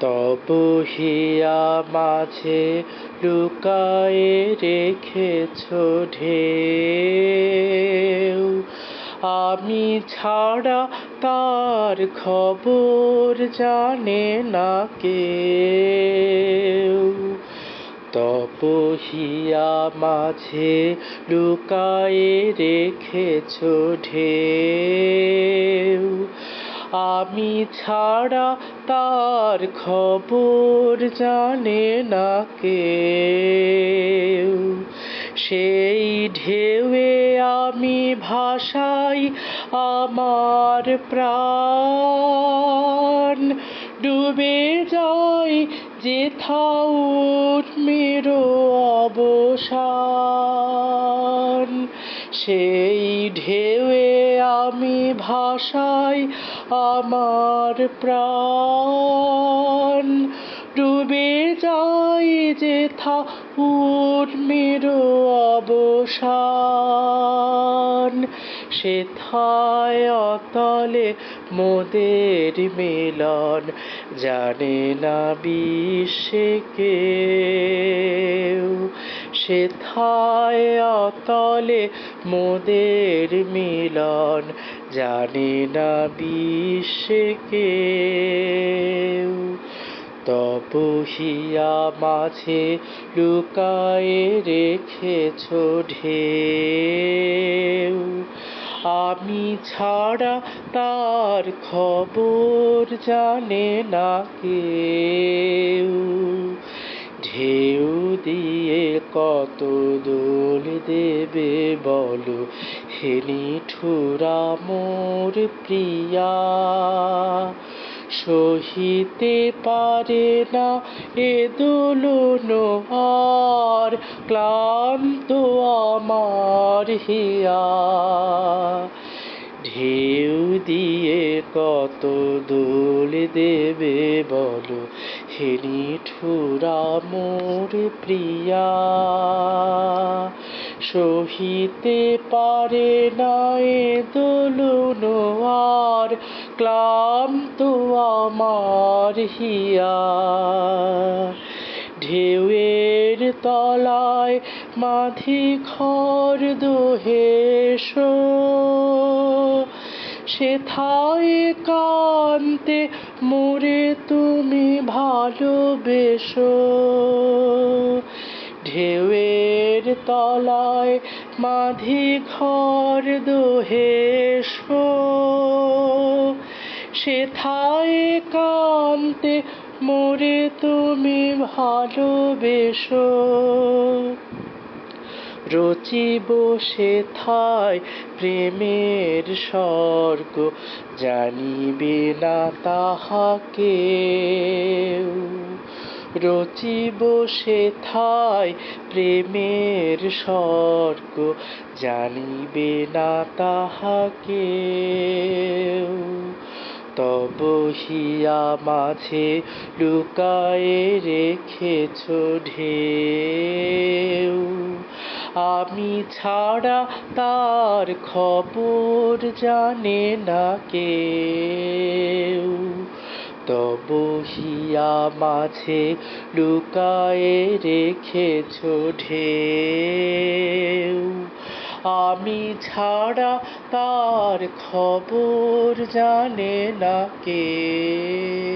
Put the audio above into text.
তব হিয়া মাঝে লুকায়ে রেখেছ ঢেউ। আমি ছাড়া তার খবর জানে না কেউ। তপহিয়া মাঝে লুকায়ে রেখেছ ঢেউ। আমি ছাড়া তার খবর জানে না কেউ। সেই ঢেউয়ে আমি ভাসাই আমার প্রাণ। ডুবে যাই যেথাও মেরো অবসান। সেই ঢেউয়ে আমি ভাসাই আমার প্রাণ। ডুবে যাই যেথা উর্মির অবসান। সেথায় অতলে মোদের মিলন। জানে না বিশ্বে কেউ। সেথায় অতলে মোদের মিলন, জানে না বিশ্বে কেউ। তপহিয়া মাঝে লুকায়ে রেখেছ ঢেউ। আমি ছাড়া তার খবর জানে না কেউ। ঢেউ দিয়ে কত দোল দেবে বলো? হেনি ঠুরা মোর প্রিয়া, সহিতে পারে না এ দোলন আর ক্লান্ত আমার হিয়া। ঢেউ দিয়ে কত দোল দেবে বলো? হেনি ঠুরা মোর প্রিয়া। সহিতে পারে না এ দোলন আর ক্লান্ত আমার হিয়া ঢেউয়ের তলায় মাঝি খর দোহেশ সেথায় কান্তে, মোরে তুমি ভালোবেসো। ঢেউয়ের তলায় মাধি ঘর দোহেশ সেথায় কান্তে, মোরে তুমি ভালোবেসো। রচিব সেথায় প্রেমের স্বর্গ, জানিবে না তাহাকে রচিব সেথায় প্রেমের স্বর্গ, জানিবে না তাহাকে তব হিয়া মাঝে লুকায়ে রেখেছ ঢেউ। আমি ছাড়া তার খবর জানে না কেউ। তব হিয়া মাঝে লুকায়ে রেখেছ ঢেউ। আমি ছাড়া তার খবর জানে না কে